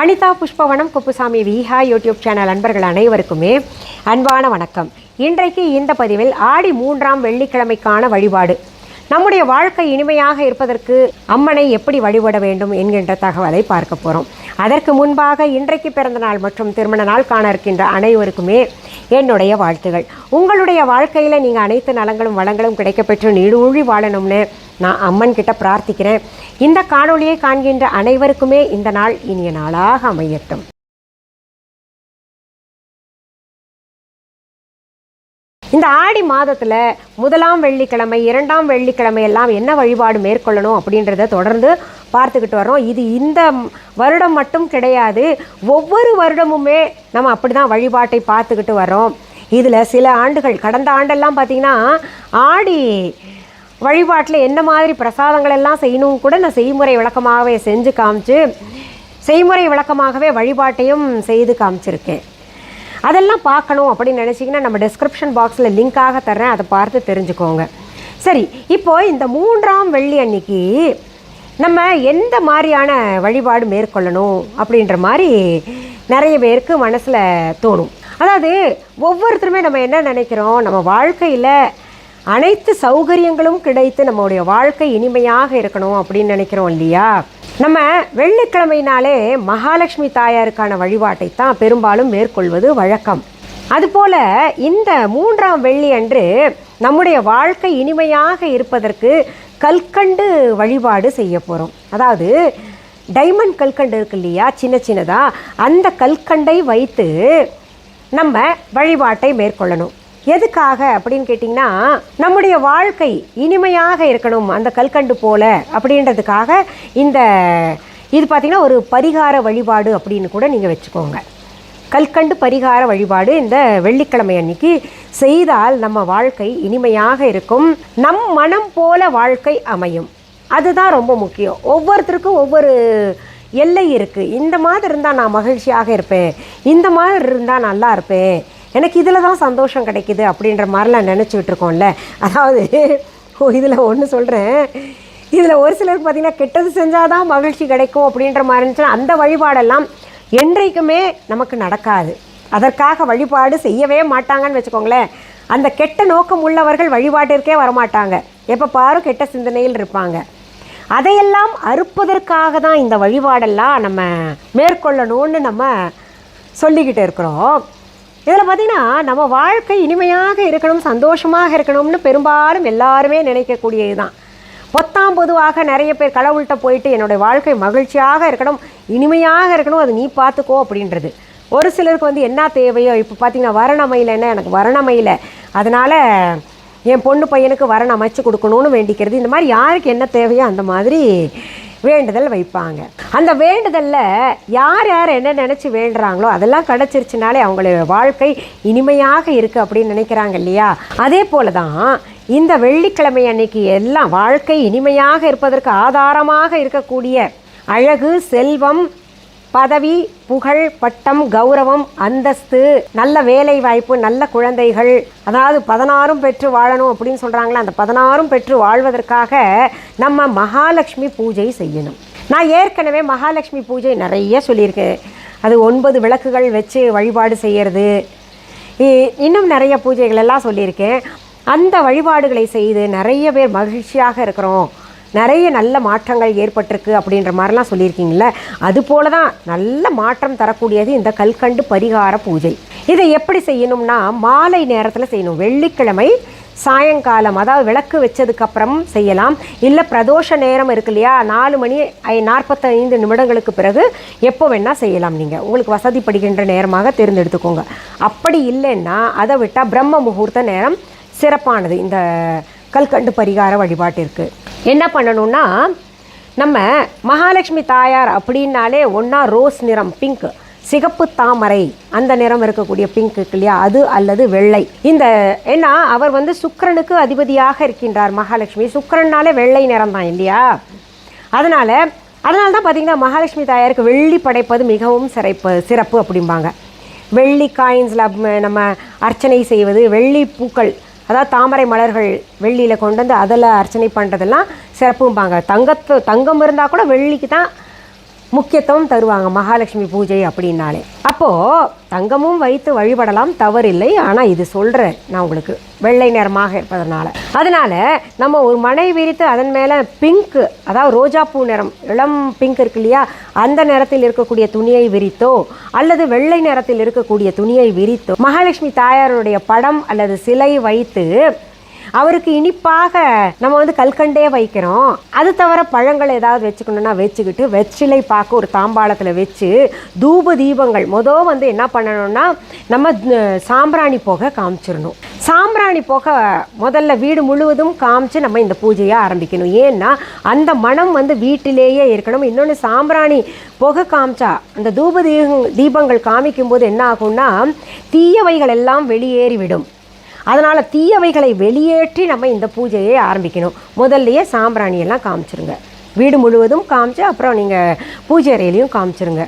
Anitha Pushpavanam Kuppusamy Viha YouTube channel அன்பர்கள் அனைவருக்குமே அன்பான வணக்கம். இன்றைக்கு இந்த பதிவில் ஆடி மூன்றாம் வெள்ளிக்கிழமைக்கான வழிபாடு. நம்முடைய வாழ்க்கை இனிமையாக இருப்பதற்கு அம்மனை எப்படி வழிபட வேண்டும் என்கின்ற தகவலை பார்க்க போகிறோம் அதற்கு முன்பாக இன்றைக்கு பிறந்த நாள் மற்றும் திருமண நாள் காண இருக்கின்ற அனைவருக்குமே என்னுடைய வாழ்த்துகள். உங்களுடைய வாழ்க்கையில் நீங்கள் அனைத்து நலங்களும் வளங்களும் கிடைக்கப்பெற்று நீடூழி வாழணும்னு நான் அம்மன் கிட்ட பிரார்த்திக்கிறேன். இந்த காணொளியை காண்கின்ற அனைவருக்குமே இந்த நாள் இனிய நாளாக அமையட்டும். இந்த ஆடி மாதத்தில் முதலாம் வெள்ளிக்கிழமை இரண்டாம் வெள்ளிக்கிழமை எல்லாம் என்ன வழிபாடு மேற்கொள்ளணும் அப்படின்றத தொடர்ந்து பார்த்துக்கிட்டு வரோம் இது இந்த வருடம் மட்டும் கிடையாது. ஒவ்வொரு வருடமுமே நம்ம அப்படி தான் வழிபாட்டை பார்த்துக்கிட்டு வரோம் இதில் சில ஆண்டுகள் கடந்த ஆண்டெல்லாம் பார்த்திங்கன்னா ஆடி வழிபாட்டில் என்ன மாதிரி பிரசாதங்கள் எல்லாம் செய்யணும் கூட நான் செய்முறை விளக்கமாகவே செஞ்சு காமிச்சு செய்முறை விளக்கமாகவே வழிபாட்டையும் செய்து காமிச்சிருக்கேன். அதெல்லாம் பார்க்கணும் அப்படின்னு நினச்சிங்கன்னா நம்ம டிஸ்கிரிப்ஷன் பாக்ஸில் லிங்காக தர்றேன். அதை பார்த்து தெரிஞ்சுக்கோங்க. சரி இப்போ இந்த மூன்றாம் வெள்ளி அன்னைக்கு நம்ம எந்த மாதிரியான வழிபாடு மேற்கொள்ளணும் அப்படின்ற மாதிரி நிறைய பேருக்கு மனசில் தோணும். அதாவது ஒவ்வொருத்தருமே நம்ம என்ன நினைக்கிறோம்? நம்ம வாழ்க்கையில் அனைத்து சௌகரியங்களும் கிடைத்து நம்மளுடைய வாழ்க்கை இனிமையாக இருக்கணும் அப்படின்னு நினைக்கிறோம் இல்லையா? நம்ம வெள்ளிக்கிழமைனாலே மகாலட்சுமி தாயாருக்கான வழிபாட்டை தான் பெரும்பாலும் மேற்கொள்வது வழக்கம். அதுபோல இந்த மூன்றாம் வெள்ளி அன்று நம்முடைய வாழ்க்கை இனிமையாக இருப்பதற்கு கல்கண்டு வழிபாடு செய்ய போகிறோம் அதாவது டைமண்ட் கல்கண்டு இருக்கு இல்லையா? சின்ன சின்னதாக அந்த கல்கண்டை வைத்து நம்ம வழிபாட்டை மேற்கொள்ளணும். எதுக்காக அப்படின்னு கேட்டிங்கன்னா நம்முடைய வாழ்க்கை இனிமையாக இருக்கணும் அந்த கல்கண்டு போல அப்படின்றதுக்காக இந்த இது பார்த்திங்கன்னா ஒரு பரிகார வழிபாடு அப்படின்னு கூட நீங்கள் வச்சுக்கோங்க. கல்கண்டு பரிகார வழிபாடு இந்த வெள்ளிக்கிழமை அன்னைக்கு செய்தால் நம்ம வாழ்க்கை இனிமையாக இருக்கும். நம் மனம் போல வாழ்க்கை அமையும். அதுதான் ரொம்ப முக்கியம். ஒவ்வொருத்தருக்கும் ஒவ்வொரு எல்லை இருக்குது இந்த மாதிரி இருந்தால் நான் மகிழ்ச்சியாக இருப்பேன். இந்த மாதிரி இருந்தால் நல்லா இருப்பேன். எனக்கு இதில் தான் சந்தோஷம் கிடைக்குது அப்படின்ற மாதிரிலாம் நினச்சிக்கிட்டு இருக்கோம்ல அதாவது ஓ இதில் ஒன்று சொல்கிறேன் இதில் ஒரு சிலருக்கு பார்த்திங்கன்னா கெட்டது செஞ்சால் தான் மகிழ்ச்சி கிடைக்கும் அப்படின்ற மாதிரி இருந்துச்சுன்னா அந்த வழிபாடெல்லாம் என்றைக்குமே நமக்கு நடக்காது. அதற்காக வழிபாடு செய்யவே மாட்டாங்கன்னு வச்சுக்கோங்களேன். அந்த கெட்ட நோக்கம் உள்ளவர்கள் வழிபாட்டிற்கே வரமாட்டாங்க. எப்போ பாரும் கெட்ட சிந்தனையில் இருப்பாங்க. அதையெல்லாம் அறுப்பதற்காக தான் இந்த வழிபாடெல்லாம் நம்ம மேற்கொள்ளணும்னு நம்ம சொல்லிக்கிட்டு இருக்கிறோம். இதில் பார்த்திங்கன்னா நம்ம வாழ்க்கை இனிமையாக இருக்கணும் சந்தோஷமாக இருக்கணும்னு பெரும்பாலும் எல்லாருமே நினைக்கக்கூடியது தான். பொத்தாம் பொதுவாக நிறைய பேர் கடவுள்கிட்ட போயிட்டு என்னுடைய வாழ்க்கை மகிழ்ச்சியாக இருக்கணும் இனிமையாக இருக்கணும் அது நீ பார்த்துக்கோ அப்படின்றது. ஒரு சிலருக்கு வந்து என்ன தேவையோ? இப்போ பார்த்தீங்கன்னா வரணமையில் என்ன? எனக்கு வரணமையில். அதனால் என் பொண்ணு பையனுக்கு வரன் அமைச்சு கொடுக்கணும்னு வேண்டிக்கிறது. இந்த மாதிரி யாருக்கு என்ன தேவையோ அந்த மாதிரி வேண்டுதல் வைப்பாங்க. அந்த வேண்டுதலில் யார் யார் என்ன நினச்சி வேண்டுறாங்களோ அதெல்லாம் கிடச்சிருச்சுனாலே அவங்களுடைய வாழ்க்கை இனிமையாக இருக்குது அப்படின்னு நினைக்கிறாங்க இல்லையா? அதே போல தான் இந்த வெள்ளிக்கிழமை அன்னைக்கு எல்லாம் வாழ்க்கை இனிமையாக இருப்பதற்கு ஆதாரமாக இருக்கக்கூடிய அழகு செல்வம் பதவி புகழ் பட்டம் கௌரவம் அந்தஸ்து நல்ல வேலை வாய்ப்பு நல்ல குழந்தைகள். அதாவது பதினாறும் பெற்று வாழணும் அப்படின்னு சொல்கிறாங்களே அந்த பதினாறும் பெற்று வாழ்வதற்காக நம்ம மகாலட்சுமி பூஜை செய்யணும். நான் ஏற்கனவே மகாலட்சுமி பூஜை நிறைய சொல்லியிருக்கேன் அது ஒன்பது விளக்குகள் வச்சு வழிபாடு செய்கிறது இன்னும் நிறைய பூஜைகள் எல்லாம் சொல்லியிருக்கேன். அந்த வழிபாடுகளை செய்து நிறைய பேர் மகிழ்ச்சியாக இருக்கிறோம். நிறைய நல்ல மாற்றங்கள் ஏற்பட்டிருக்கு அப்படின்ற மாதிரிலாம் சொல்லியிருக்கீங்கள அதுபோல தான் நல்ல மாற்றம் தரக்கூடியது இந்த கல்கண்டு பரிகார பூஜை. இதை எப்படி செய்யணும்னா மாலை நேரத்தில் செய்யணும். வெள்ளிக்கிழமை சாயங்காலம் அதாவது விளக்கு வச்சதுக்கப்புறம் செய்யலாம். இல்லை பிரதோஷ நேரம் இருக்கு இல்லையா? நாலு மணி ஐ நாற்பத்தைந்து நிமிடங்களுக்கு பிறகு எப்போ வேணால் செய்யலாம் நீங்கள் உங்களுக்கு வசதிப்படுகின்ற நேரமாக தேர்ந்தெடுத்துக்கோங்க. அப்படி இல்லைன்னா அதை விட்டால் பிரம்ம முகூர்த்த நேரம் சிறப்பானது. இந்த கல்கண்டு பரிகார வழிபாட்டிற்கு. என்ன பண்ணணும்னா நம்ம மகாலட்சுமி தாயார் அப்படின்னாலே ஒன்றா ரோஸ் நிறம் பிங்க். சிகப்பு தாமரை அந்த நிறம் இருக்கக்கூடிய பிங்க் இருக்கு இல்லையா? அது அல்லது வெள்ளை. இந்த ஏன்னா அவர் வந்து சுக்கரனுக்கு அதிபதியாக இருக்கின்றார் மகாலட்சுமி. சுக்கரன்னாலே வெள்ளை நிறம் தான் இல்லையா? அதனால் அதனால தான் பார்த்திங்கன்னா மகாலட்சுமி தாயாருக்கு வெள்ளி படைப்பது மிகவும் சிறப்பு சிறப்பு அப்படிம்பாங்க. வெள்ளி காயின்ஸில் நம்ம அர்ச்சனை செய்வது வெள்ளி பூக்கள் அதாவது தாமரை மலர்கள் வெள்ளியில் கொண்டு வந்து அதில் அர்ச்சனை பண்ணுறதெல்லாம் சிறப்பும்பாங்க. தங்கத்து தங்கம் இருந்தால் கூட வெள்ளிக்கு தான் முக்கியத்துவம் தருவாங்க மகாலட்சுமி பூஜை அப்படின்னாலே. அப்போது தங்கமும் வைத்து வழிபடலாம் தவறில்லை ஆனால் இது சொல்கிறேன் நான் உங்களுக்கு. வெள்ளை நிறமாக இருப்பதனால. அதனால் நம்ம ஒரு மனை விரித்து அதன் மேலே பிங்க்கு அதாவது ரோஜா பூ நிறம் இளம் பிங்க் இருக்கு இல்லையா? அந்த நிறத்தில் இருக்கக்கூடிய துணியை விரித்தோ அல்லது வெள்ளை நிறத்தில் இருக்கக்கூடிய துணியை விரித்தோ மகாலட்சுமி தாயாருடைய படம் அல்லது சிலை வைத்து அவருக்கு இனிப்பாக நம்ம வந்து கல்கண்டே வைக்கிறோம். அது தவிர பழங்கள் ஏதாவது வச்சுக்கணும்னா வச்சுக்கிட்டு வெற்றிலை பாக்கு ஒரு தாம்பாளத்தில் வச்சு தூப தீபங்கள். மொதல் வந்து என்ன பண்ணணும்னா நம்ம சாம்பிராணி புகை காமிச்சிடணும். சாம்பிராணி புகை முதல்ல வீடு முழுவதும் காமிச்சு நம்ம இந்த பூஜையை ஆரம்பிக்கணும். ஏன்னா அந்த மனம் வந்து வீட்டிலேயே இருக்கணும். இன்னொன்று சாம்பிராணி புகை காமிச்சா அந்த தூப தீப- தீபங்கள் காமிக்கும்போது என்ன ஆகும்னா தீயவைகள் எல்லாம் வெளியேறிவிடும். அதனால் தீயவைகளை வெளியேற்றி நம்ம இந்த பூஜையை ஆரம்பிக்கணும். முதல்லையே சாம்பிராணியெல்லாம் காமிச்சிருங்க. வீடு முழுவதும் காமிச்சு அப்புறம் நீங்கள் பூஜை அறையிலையும் காமிச்சிருங்க.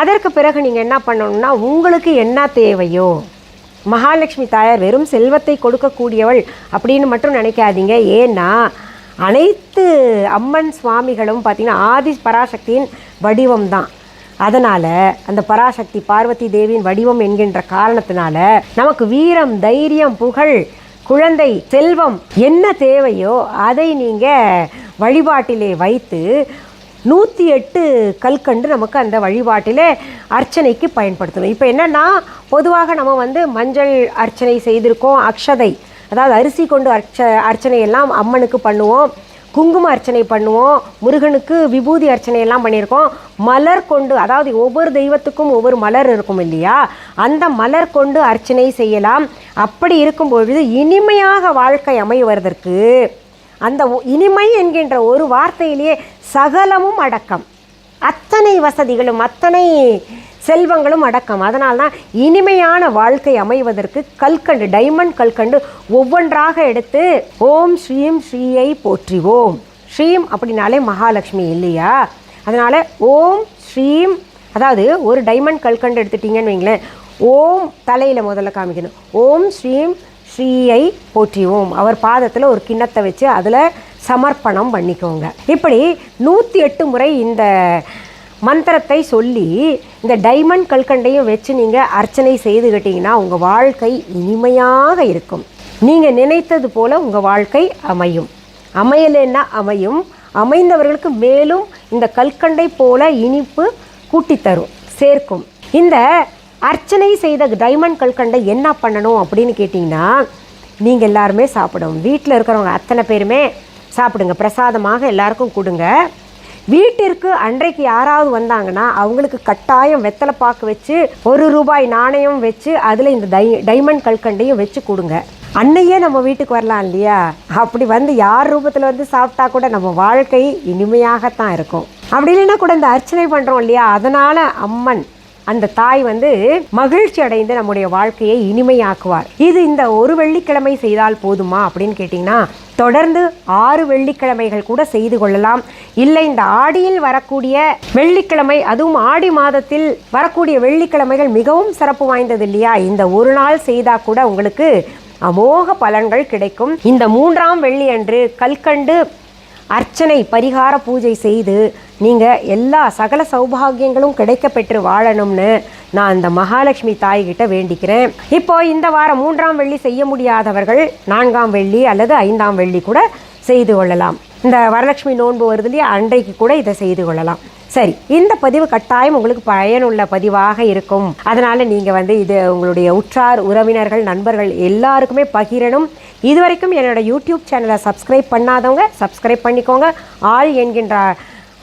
அதற்கு பிறகு நீங்கள் என்ன பண்ணணும்னா உங்களுக்கு என்ன தேவையோ மகாலட்சுமி தாயார் வெறும் செல்வத்தை கொடுக்கக்கூடியவள் அப்படின்னு மட்டும் நினைக்காதீங்க. ஏன்னா அனைத்து அம்மன் சுவாமிகளும் பார்த்திங்கன்னா ஆதி பராசக்தியின் வடிவம் தான் அதனால் அந்த பராசக்தி பார்வதி தேவியின் வடிவம் என்கின்ற காரணத்தினால நமக்கு வீரம் தைரியம் புகழ் குழந்தை செல்வம் என்ன தேவையோ அதை நீங்கள் வழிபாட்டிலே வைத்து நூற்றி எட்டு கல்கண்டு நமக்கு அந்த வழிபாட்டிலே அர்ச்சனைக்கு பயன்படுத்தணும். இப்போ என்னென்னா பொதுவாக நம்ம வந்து மஞ்சள் அர்ச்சனை செய்திருக்கோம் அக்ஷதை. அதாவது அரிசி கொண்டு அர்ச்ச அர்ச்சனையெல்லாம் அம்மனுக்கு பண்ணுவோம். குங்கும அர்ச்சனை பண்ணுவோம். முருகனுக்கு விபூதி அர்ச்சனை எல்லாம் பண்ணியிருக்கோம். மலர் கொண்டு அதாவது ஒவ்வொரு தெய்வத்துக்கும் ஒவ்வொரு மலர் இருக்கும் இல்லையா? அந்த மலர் கொண்டு அர்ச்சனை செய்யலாம். அப்படி இருக்கும் பொழுது இனிமையாக வாழ்க்கை அமைவதற்கு அந்த இனிமை என்கின்ற ஒரு வார்த்தையிலேயே சகலமும் அடக்கம். அத்தனை வசதிகளும் அத்தனை செல்வங்களும் அடக்கம். அதனால் தான் இனிமையான வாழ்க்கை அமைவதற்கு கல்கண்டு டைமண்ட் கல்கண்டு ஒவ்வொன்றாக எடுத்து ஓம் ஸ்ரீம் ஸ்ரீயை போற்றிவோம். ஸ்ரீம் அப்படின்னாலே மகாலட்சுமி இல்லையா? அதனால் ஓம் ஸ்ரீம் அதாவது ஒரு டைமண்ட் கல்கண்டு எடுத்துட்டீங்கன்னு வைங்களேன் ஓம் தலையில் முதல்ல காமிக்கணும். ஓம் ஸ்ரீம் ஸ்ரீயை போற்றிவோம். அவர் பாதத்தில் ஒரு கிண்ணத்தை வச்சு அதில் சமர்ப்பணம் பண்ணிக்கோங்க. இப்படி நூற்றி எட்டு முறை இந்த மந்திரத்தை சொல்லி இந்த டைமண்ட் கல்கண்டையும் வச்சு நீங்கள் அர்ச்சனை செய்துக்கிட்டிங்கன்னா உங்கள் வாழ்க்கை இனிமையாக இருக்கும். நீங்கள் நினைத்தது போல் உங்கள் வாழ்க்கை அமையும். அமையலைன்னா அமையும். அமைந்தவர்களுக்கு மேலும் இந்த கல்கண்டை போல இனிப்பு கூட்டித்தரும் சேர்க்கும். இந்த அர்ச்சனை செய்த டைமண்ட் கல்கண்டை என்ன பண்ணணும் அப்படின்னு கேட்டிங்கன்னா நீங்கள் எல்லாருமே சாப்பிடணும். வீட்டில் இருக்கிறவங்க அத்தனை பேருமே சாப்பிடுங்க. பிரசாதமாக எல்லாருக்கும் கொடுங்க. வீட்டிற்கு அன்றைக்கு யாராவது வந்தாங்கன்னா அவங்களுக்கு கட்டாயம் வெத்தலை பாக்கு வச்சு ஒரு ரூபாய் நாணயம் வச்சு அதில் இந்த டை டைமண்ட் கல்கண்டையும் வச்சு கொடுங்க. அன்னையே நம்ம வீட்டுக்கு வரலாம் இல்லையா? அப்படி வந்து யார் ரூபத்தில் வந்து சாப்பிட்டா கூட நம்ம வாழ்க்கை இனிமையாகத்தான் இருக்கும். அப்படி இல்லைன்னா கூட இந்த அர்ச்சனை பண்ணுறோம் இல்லையா? அதனால் அம்மன் அந்த தாய் வந்து மகிழ்ச்சி அடைந்து நம்முடைய வாழ்க்கையை இனிமையாக்குவார். இது இந்த ஒரு வெள்ளிக்கிழமை செய்தால் போதுமா அப்படின்னு கேட்டிங்கன்னா தொடர்ந்து ஆறு வெள்ளிக்கிழமைகள் கூட செய்து கொள்ளலாம். இல்லை இந்த ஆடியில் வரக்கூடிய வெள்ளிக்கிழமை அதுவும் ஆடி மாதத்தில் வரக்கூடிய வெள்ளிக்கிழமைகள் மிகவும் சிறப்பு வாய்ந்தது இல்லையா? இந்த ஒரு நாள் செய்தால் கூட உங்களுக்கு அமோக பலன்கள் கிடைக்கும். இந்த மூன்றாம் வெள்ளி அன்று கல்கண்டு அர்ச்சனை பரிகார பூஜை செய்து நீங்கள் எல்லா சகல சௌபாகியங்களும் கிடைக்க பெற்று வாழணும்னு நான் இந்த மகாலட்சுமி தாய்கிட்ட வேண்டிக்கிறேன். இப்போ இந்த வாரம் மூன்றாம் வெள்ளி செய்ய முடியாதவர்கள் நான்காம் வெள்ளி அல்லது ஐந்தாம் வெள்ளி கூட செய்து கொள்ளலாம். இந்த வரலட்சுமி நோன்பு வருது இல்லையா? அன்றைக்கு கூட இதை செய்து கொள்ளலாம். சரி இந்த பதிவு கட்டாயம் உங்களுக்கு பயனுள்ள பதிவாக இருக்கும். அதனால் நீங்கள் வந்து இது உங்களுடைய உற்றார் உறவினர்கள் நண்பர்கள் எல்லாருக்குமே பகிரணும். இதுவரைக்கும் என்னோட யூடியூப் சேனலை சப்ஸ்கிரைப் பண்ணாதவங்க சப்ஸ்கிரைப் பண்ணிக்கோங்க. ஆல் என்கின்ற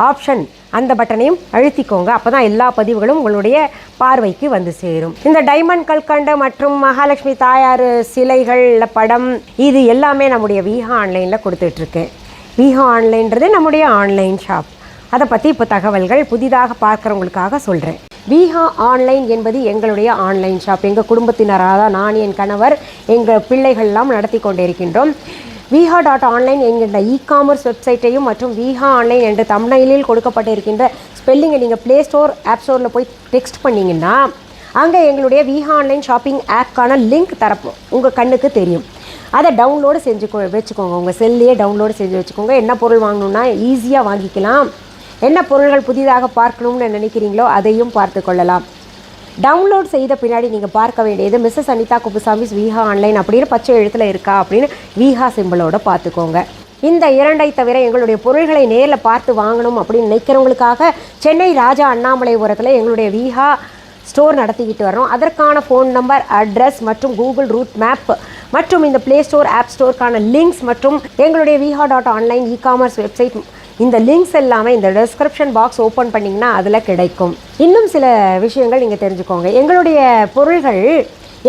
ஆப்ஷன் அந்த பட்டனையும் அழுத்திக்கோங்க. அப்போ தான் எல்லா பதிவுகளும் உங்களுடைய பார்வைக்கு வந்து சேரும். இந்த டைமண்ட் கல்கண்டு மற்றும் மகாலட்சுமி தாயார் சிலைகள் படம் இது எல்லாமே நம்முடைய வீஹா ஆன்லைனில் கொடுத்துட்ருக்கேன் வீஹா ஆன்லைன்றது நம்முடைய ஆன்லைன் ஷாப். அதை பற்றி இப்போ தகவல்கள் புதிதாக பார்க்குறவங்களுக்காக சொல்கிறேன் வீஹா ஆன்லைன் என்பது எங்களுடைய ஆன்லைன் ஷாப். எங்கள் குடும்பத்தினராக தான் நான் என் கணவர் எங்கள் பிள்ளைகள்லாம் நடத்தி கொண்டிருக்கின்றோம். விஹா டாட் ஆன்லைன் என்கின்ற இ காமர்ஸ் வெப்சைட்டையும் மற்றும் வீஹா ஆன்லைன் என்ற தமிழில் கொடுக்கப்பட்டிருக்கின்ற ஸ்பெல்லிங்கை நீங்கள் ப்ளே ஸ்டோர் ஆப் ஸ்டோரில் போய் டெக்ஸ்ட் பண்ணிங்கன்னா அங்கே எங்களுடைய விஹா ஆன்லைன் ஷாப்பிங் ஆப்க்கான லிங்க் தரப்போம் உங்கள் கண்ணுக்கு தெரியும். அதை டவுன்லோடு செஞ்சு வச்சுக்கோங்க. உங்கள் செல்லையே டவுன்லோடு செஞ்சு வச்சுக்கோங்க. என்ன பொருள் வாங்கணும்னா ஈஸியாக வாங்கிக்கலாம். என்ன பொருள்கள் புதிதாக பார்க்கணும்னு நினைக்கிறீங்களோ அதையும் பார்த்து கொள்ளலாம். டவுன்லோட் செய்த பின்னாடி நீங்கள் பார்க்க வேண்டியது மிஸ்ஸஸ் அனிதா குப்புசாமிஸ் விஹா ஆன்லைன் அப்படின்னு பச்சை எழுத்தில் இருக்கா அப்படின்னு விஹா சிம்பிளோட பார்த்துக்கோங்க. இந்த இரண்டை தவிர எங்களுடைய பொருள்களை நேரில் பார்த்து வாங்கணும் அப்படின்னு நினைக்கிறவங்களுக்காக சென்னை ராஜா அண்ணாமலைபுரத்தில் எங்களுடைய விஹா ஸ்டோர் நடத்திக்கிட்டு வரோம் அதற்கான ஃபோன் நம்பர் அட்ரஸ் மற்றும் கூகுள் ரூட் மேப் மற்றும் இந்த ப்ளே ஸ்டோர் ஆப் ஸ்டோருக்கான லிங்க்ஸ் மற்றும் எங்களுடைய Viha dot online e commerce website இந்த லிங்க்ஸ் எல்லாமே இந்த டிஸ்கிரிப்ஷன் பாக்ஸ் ஓப்பன் பண்ணிங்கன்னா அதில் கிடைக்கும். இன்னும் சில விஷயங்கள் நீங்கள் தெரிஞ்சுக்கோங்க. எங்களுடைய பொருள்கள்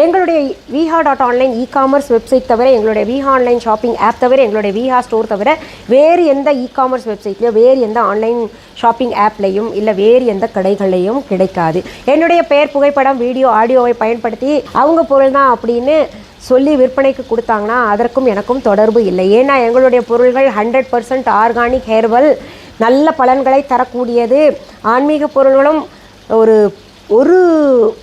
எங்களுடைய Viha dot online e commerce website தவிர எங்களுடைய விஹா ஆன்லைன் ஷாப்பிங் ஆப் தவிர எங்களுடைய விஹா ஸ்டோர் தவிர வேறு எந்த இ காமர்ஸ் வெப்சைட்லையோ வேறு எந்த ஆன்லைன் ஷாப்பிங் ஆப்லையும் இல்லை வேறு எந்த கடைகள்லையும் கிடைக்காது. என்னுடைய பெயர் புகைப்படம் வீடியோ ஆடியோவை பயன்படுத்தி அவங்க பொருள் தான் அப்படின்னு சொல்லி விற்பனைக்கு கொடுத்தாங்கன்னா அதற்கும் எனக்கும் தொடர்பு இல்லை. ஏன்னா எங்களுடைய பொருள்கள் ஹண்ட்ரட் பர்சன்ட் ஆர்கானிக் ஹேர்பல் நல்ல பலன்களை தரக்கூடியது. ஆன்மீக பொருள்களும் ஒரு ஒரு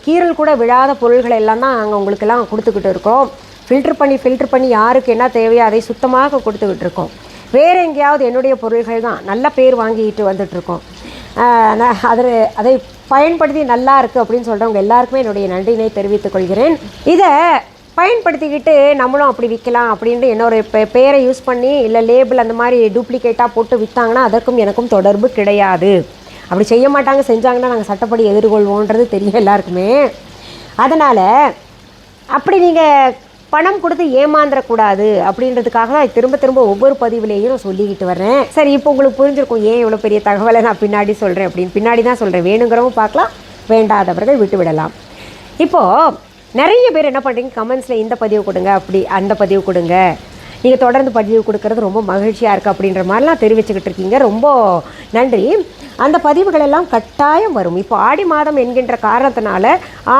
கீறல் கூட விழாத பொருள்கள் எல்லாம் தான் நாங்கள் உங்களுக்கெல்லாம் கொடுத்துக்கிட்டு இருக்கோம். ஃபில்டர் பண்ணி ஃபில்டர் பண்ணி யாருக்கு என்ன தேவையோ அதை சுத்தமாக கொடுத்துக்கிட்டு இருக்கோம். வேறு எங்கேயாவது என்னுடைய பொருள்கள் தான் நல்ல பேர் வாங்கிட்டு வந்துட்ருக்கோம் அதில் அதை பயன்படுத்தி நல்லா இருக்குது அப்படின்னு சொல்கிறவங்க எல்லாருக்குமே என்னுடைய நன்றியினை தெரிவித்துக் கொள்கிறேன். இதை பயன்படுத்திக்கிட்டு நம்மளும் அப்படி விற்கலாம் அப்படின்ட்டு என்னோட இப்போ பெயரை யூஸ் பண்ணி இல்லை லேபிள் அந்த மாதிரி டூப்ளிகேட்டாக போட்டு விற்றாங்கன்னா அதற்கும் எனக்கும் தொடர்பு கிடையாது. அப்படி செய்ய மாட்டாங்க செஞ்சாங்கன்னா நாங்கள் சட்டப்படி எதிர்கொள்வோன்றது தெரியும் எல்லாருக்குமே. அதனால் அப்படி நீங்கள் பணம் கொடுத்து ஏமாந்துடக்கூடாது அப்படின்றதுக்காக தான் திரும்ப திரும்ப ஒவ்வொரு பதிவுலேயும் நான் சொல்லிக்கிட்டு வரேன் சரி இப்போ உங்களுக்கு புரிஞ்சிருக்கும் ஏன் இவ்வளோ பெரிய தகவலை நான் பின்னாடி சொல்கிறேன் அப்படின்னு. பின்னாடி தான் சொல்கிறேன் வேணுங்கிறவங்க பார்க்கலாம் வேண்டாதவர்கள் விட்டு விடலாம் இப்போது நிறைய பேர் என்ன பண்ணுறீங்க கமெண்ட்ஸில் இந்த பதிவு கொடுங்க அப்படி அந்த பதிவு கொடுங்க. நீங்கள் தொடர்ந்து பதிவு கொடுக்கறது ரொம்ப மகிழ்ச்சியாக இருக்குது அப்படின்ற மாதிரிலாம் தெரிவிச்சுக்கிட்டு இருக்கீங்க. ரொம்ப நன்றி. அந்த பதிவுகள் எல்லாம் கட்டாயம் வரும். இப்போ ஆடி மாதம் என்கின்ற காரணத்தினால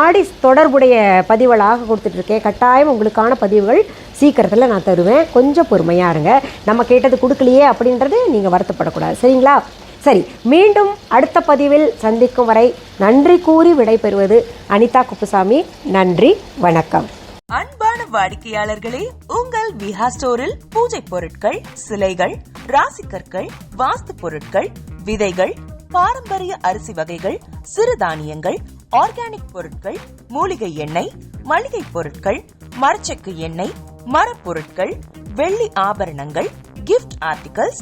ஆடி தொடர்புடைய பதிவுகளாக கொடுத்துட்ருக்கேன் கட்டாயம் உங்களுக்கான பதிவுகள் சீக்கிரத்தில் நான் தருவேன். கொஞ்சம் பொறுமையாக இருங்க. நம்ம கேட்டது கொடுக்கலையே அப்படின்றது நீங்கள் வருத்தப்படக்கூடாது. சரிங்களா? சரி மீண்டும் அடுத்த பதிவில் சந்திக்கும் வரை நன்றி கூறி விடைபெறுவது அனிதா குப்புசாமி. நன்றி வணக்கம். அன்பான வாடிக்கையாளர்களே உங்கள் விஹா ஸ்டோரில் பூஜை பொருட்கள் சிலைகள் ராசிக்கற்கள் வாஸ்து பொருட்கள் விதைகள் பாரம்பரிய அரிசி வகைகள் சிறுதானியங்கள் ஆர்கானிக் பொருட்கள் மூலிகை எண்ணெய் மளிகை பொருட்கள் மரச்செக்கு எண்ணெய் மரப்பொருட்கள் வெள்ளி ஆபரணங்கள் கிஃப்ட் ஆர்டிகல்ஸ்